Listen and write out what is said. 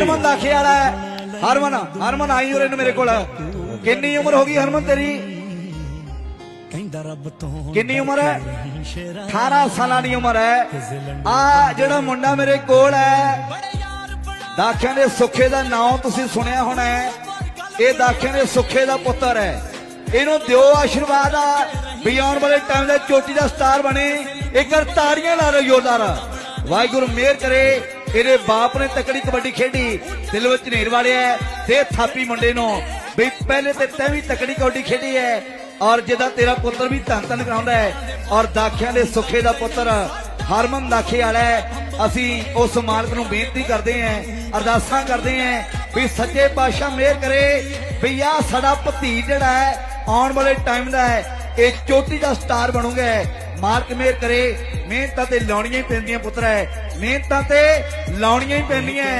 ਹਰਮਨ ਦਾਖੇ ਵਾਲਾ ਹੈ। ਹਰਮਨ ਹਰਮਨ ਆਈ ਉਰੇ ਨੂੰ ਮੇਰੇ ਕੋਲ। ਕਿੰਨੀ ਉਮਰ ਹੋ ਗਈ ਹਰਮਨ ਤੇਰੀ? ਕਹਿੰਦਾ ਰੱਬ ਤੋਂ ਕਿੰਨੀ ਉਮਰ ਹੈ? 18 ਸਾਲਾਂ ਦੀ ਉਮਰ ਹੈ। ਆ ਜਿਹੜਾ ਮੁੰਡਾ ਮੇਰੇ ਕੋਲ ਹੈ, ਦਾਖਿਆਂ ਦੇ ਸੁੱਖੇ ਦਾ ਨਾਮ ਤੁਸੀਂ ਸੁਣਿਆ ਹੋਣਾ ਇਹ ਦਾਖਿਆਂ ਦੇ ਸੁੱਖੇ ਦਾ ਪੁੱਤਰ ਹੈ। ਇਹਨੂੰ ਦਿਓ ਆਸ਼ੀਰਵਾਦ ਆ। ਵੀ ਆਉਣ ਵਾਲੇ ਟਾਈਮ ਦੇ ਚੋਟੀ ਦਾ ਸਟਾਰ ਬਣੇ। ਇੱਕ ਵਾਰ ਤਾੜੀਆਂ ਲਾ ਲਓ ਜ਼ੋਰਦਾਰ ਵਾਹਿਗੁਰੂ ਮਿਹਰ ਕਰੇ। ਇਹਦੇ ਬਾਪ ਨੇ ਤਕੜੀ ਕਬੱਡੀ ਖੇਡੀ, ਦਿਲ ਵਿੱਚ ਨੇਰ ਵਾਲਿਆ ਤੇ ਥਾਪੀ ਮੁੰਡੇ ਨੂੰ। ਵੀ ਪਹਿਲੇ ਤੇ ਤੈਂ ਵੀ ਤਕੜੀ ਕਬੱਡੀ ਖੇਡੀ ਹੈ ਔਰ ਜਿਹਦਾ ਤੇਰਾ ਪੁੱਤਰ ਵੀ ਧੰਨ ਧੰਨ ਕਰਾਉਂਦਾ ਹੈ ਔਰ ਦਾਖਿਆਂ ਦੇ ਸੁੱਖੇ ਦਾ ਪੁੱਤਰ ਹਰਮਨ ਦਾਖੇ ਵਾਲਾ ਹੈ। ਅਸੀਂ ਉਸ ਮਾਲਕ ਨੂੰ ਬੇਨਤੀ ਕਰਦੇ ਆਂ ਅਰਦਾਸਾਂ ਕਰਦੇ ਆਂ ਵੀ ਸੱਚੇ ਪਾਤਸ਼ਾਹ ਮਿਹਰ ਕਰੇ ਵੀ ਆ ਸਾਡਾ ਭਤੀ ਜਿਹੜਾ ਹੈ, ਆਉਣ ਵਾਲੇ ਟਾਈਮ ਦਾ ਹੈ ਇਹ ਚੋਟੀ ਦਾ ਸਟਾਰ ਬਣੂਗਾ। ਮਾਲਕ ਮਿਹਰ ਕਰੇ। ਮਿਹਨਤਾਂ ਤੇ ਲਾਉਣੀਆਂ ਹੀ ਪੈਂਦੀਆਂ ਪੁੱਤਰ। ਹੈ ਮਿਹਨਤਾਂ ਤੇ ਲਾਉਣੀਆਂ ਹੀ ਪੈਂਦੀਆਂ।